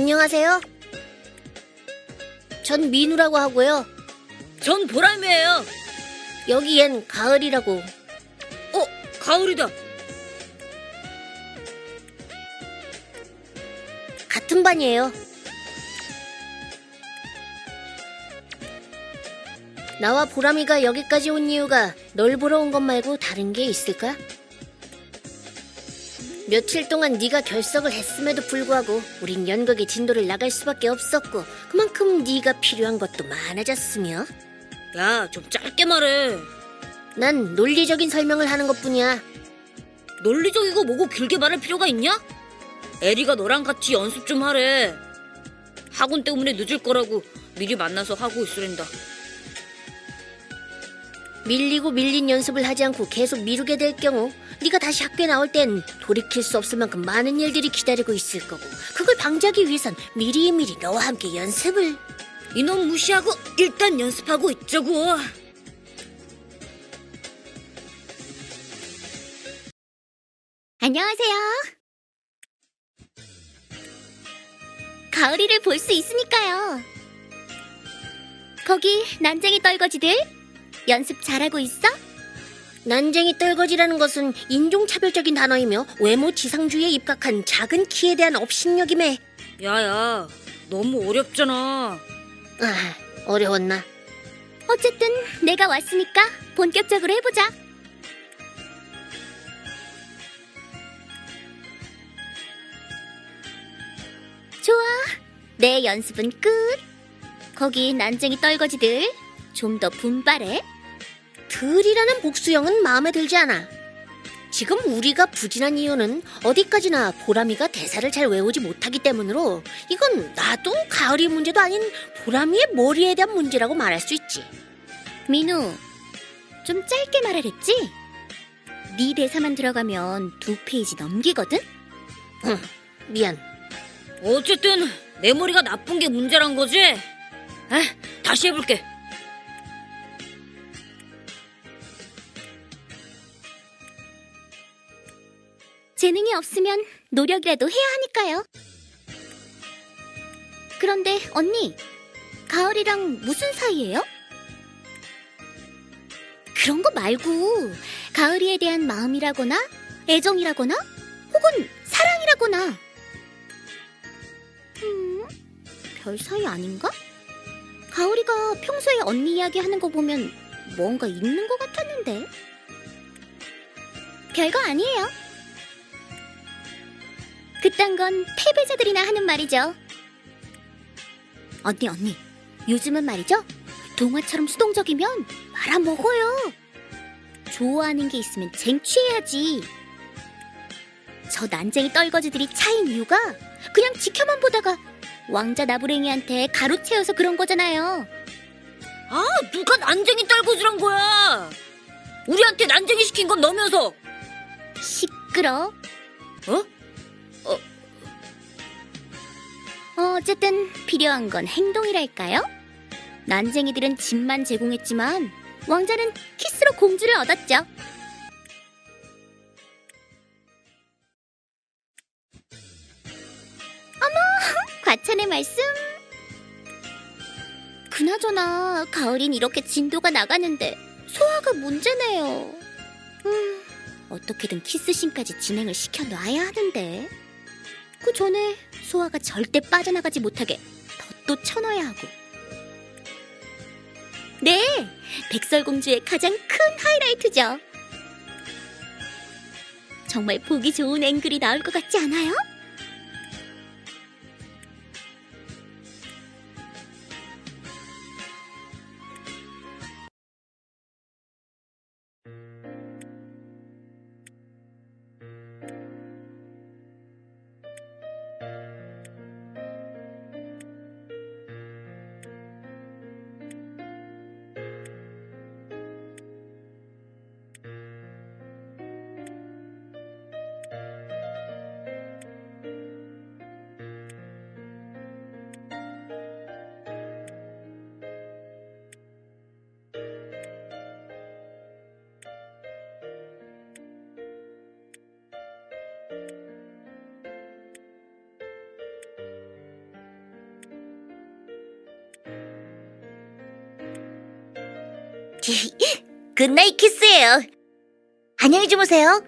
안녕하세요. 전 민우라고 하고요. 전 보람이에요. 여기엔 가을이라고. 어, 가을이다. 같은 반이에요. 나와 보람이가 여기까지 온 이유가 널 보러 온 것 말고 다른 게 있을까? 며칠 동안 네가 결석을 했음에도 불구하고 우린 연극의 진도를 나갈 수밖에 없었고 그만큼 네가 필요한 것도 많아졌으며 야, 좀 짧게 말해. 난 논리적인 설명을 하는 것뿐이야. 논리적이고 뭐고 길게 말할 필요가 있냐? 에리가 너랑 같이 연습 좀 하래. 학원 때문에 늦을 거라고 미리 만나서 하고 있으란다. 밀리고 밀린 연습을 하지 않고 계속 미루게 될 경우 네가 다시 학교에 나올 땐 돌이킬 수 없을 만큼 많은 일들이 기다리고 있을 거고 그걸 방지하기 위해선 미리미리 너와 함께 연습을 이놈 무시하고 일단 연습하고 있자고. 안녕하세요. 가을이를 볼 수 있으니까요. 거기 난쟁이 떨거지들 연습 잘하고 있어? 난쟁이 떨거지라는 것은 인종차별적인 단어이며 외모 지상주의에 입각한 작은 키에 대한 업신여김에 야야, 너무 어렵잖아. 아 어려웠나 어쨌든 내가 왔으니까 본격적으로 해보자. 좋아. 내 연습은 끝. 거기 난쟁이 떨거지들 좀 더 분발해. 들이라는 복수형은 마음에 들지 않아 지금 우리가 부진한 이유는 어디까지나 보람이가 대사를 잘 외우지 못하기 때문으로 이건 나도 가을이 문제도 아닌 보람이의 머리에 대한 문제라고 말할 수 있지 민우, 좀 짧게 말하랬지? 네 대사만 들어가면 두 페이지 넘기거든? 미안 어쨌든 내 머리가 나쁜 게 문제란 거지? 아, 다시 해볼게. 재능이 없으면 노력이라도 해야 하니까요. 그런데 언니, 가을이랑 무슨 사이예요? 그런 거 말고 가을이에 대한 마음이라거나 애정이라거나 혹은 사랑이라거나 음, 별 사이 아닌가? 가을이가 평소에 언니 이야기하는 거 보면 뭔가 있는 것 같았는데 별거 아니에요. 그딴 건 패배자들이나 하는 말이죠. 언니, 언니. 요즘은 말이죠. 동화처럼 수동적이면 말아먹어요. 좋아하는 게 있으면 쟁취해야지. 저 난쟁이 떨거지들이 차인 이유가 그냥 지켜만 보다가 왕자 나부랭이한테 가로채여서 그런 거잖아요. 아, 누가 난쟁이 떨고지란 거야? 우리한테 난쟁이 시킨 건 너면서. 시끄러. 어? 어, 어쨌든 필요한 건 행동이랄까요? 난쟁이들은 집만 제공했지만 왕자는 키스로 공주를 얻었죠. 과찬의 말씀. 그나저나 가을인 이렇게 진도가 나가는데 소화가 문제네요. 음, 어떻게든 키스신까지 진행을 시켜놔야 하는데. 그 전에 소화가 절대 빠져나가지 못하게 덧도 쳐넣어야 하고. 네, 백설공주의 가장 큰 하이라이트죠. 정말 보기 좋은 앵글이 나올 것 같지 않아요? 굿나잇 키스예요. 안녕히 주무세요.